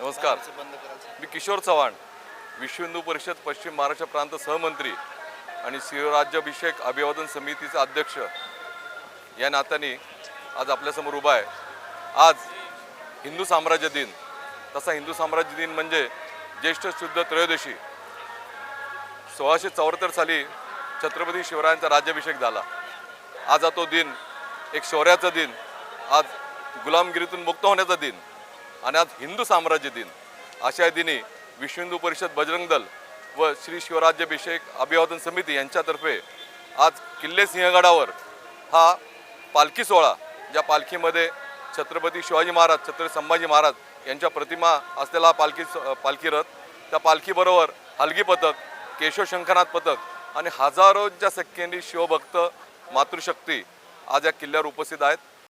नमस्कार. मी किशोर चव्हाण विश्व हिंदू परिषद पश्चिम महाराष्ट्र प्रांत सहमंत्री आणि शिवराज्याभिषेक अभिवादन समितीचा अध्यक्ष. या नात्याने आज आपल्यासमोर उभा आहे. आज हिंदू साम्राज्य दिन. तसा हिंदू साम्राज्य दिन म्हणजे ज्येष्ठ शुद्ध त्रयोदशी. सोळाशे चौऱ्याहत्तर साली छत्रपती शिवरायांचा राज्याभिषेक झाला. आज हा तो दिन एक शौर्याचा दिन. आज गुलामगिरीतून मुक्त होण्याचा दिन. आणि आज हिंदू साम्राज्य दिन. अशा दिनी विश्व हिंदू परिषद बजरंग दल व श्री शिवराज्याभिषेक अभिवादन समिती यांच्यातर्फे आज किल्ले सिंहगडावर हा पालखी सोहळा ज्या पालखीमध्ये छत्रपती शिवाजी महाराज छत्रपती संभाजी महाराज यांच्या प्रतिमा असलेला पालखी पालखी रथ त्या पालखीबरोबर हलगी पथक केशव शंखनाथ पथक आणि हजारोच्या संख्येने शिवभक्त मातृशक्ती आज या किल्ल्यावर उपस्थित आहेत.